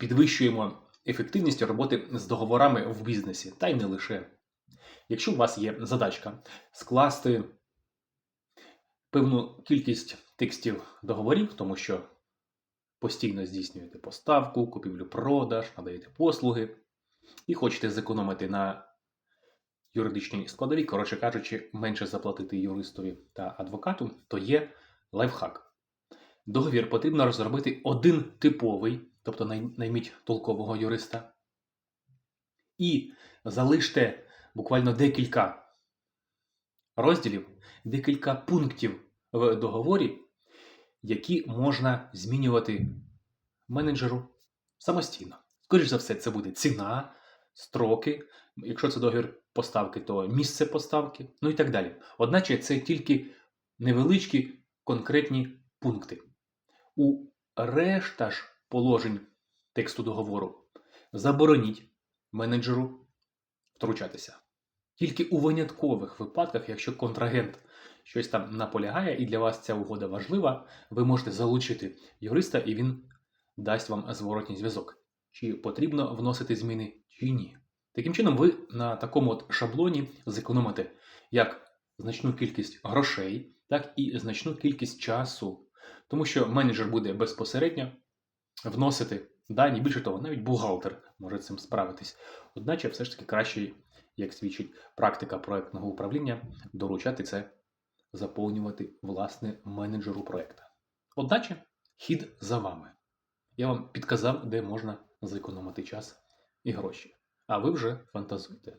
підвищуємо ефективність роботи з договорами в бізнесі, та й не лише. Якщо у вас є задачка скласти певну кількість текстів договорів, тому що постійно здійснюєте поставку, купівлю-продаж, надаєте послуги, і хочете зекономити на юридичній складовій, коротше кажучи, менше заплатити юристові та адвокату, то є лайфхак. Договір потрібно розробити один типовий, тобто найміть толкового юриста, і залиште буквально декілька розділів, декілька пунктів в договорі, які можна змінювати менеджеру самостійно. Скоріше за все, це буде ціна, строки. Якщо це договір поставки, то місце поставки, ну і так далі. Одначе це тільки невеличкі конкретні пункти. У решта ж положень тексту договору забороніть менеджеру втручатися. Тільки у виняткових випадках, якщо контрагент щось там наполягає і для вас ця угода важлива, ви можете залучити юриста і він дасть вам зворотній зв'язок. Чи потрібно вносити зміни, чи ні. Таким чином, ви на такому от шаблоні зекономите як значну кількість грошей, так і значну кількість часу, тому що менеджер буде безпосередньо вносити дані, більше того, навіть бухгалтер може цим справитись. Одначе, все ж таки краще, як свідчить практика проектного управління, доручати це заповнювати власне менеджеру проекта. Одначе, хід за вами. Я вам підказав, де можна зекономити час і гроші. А ви вже фантазуйте.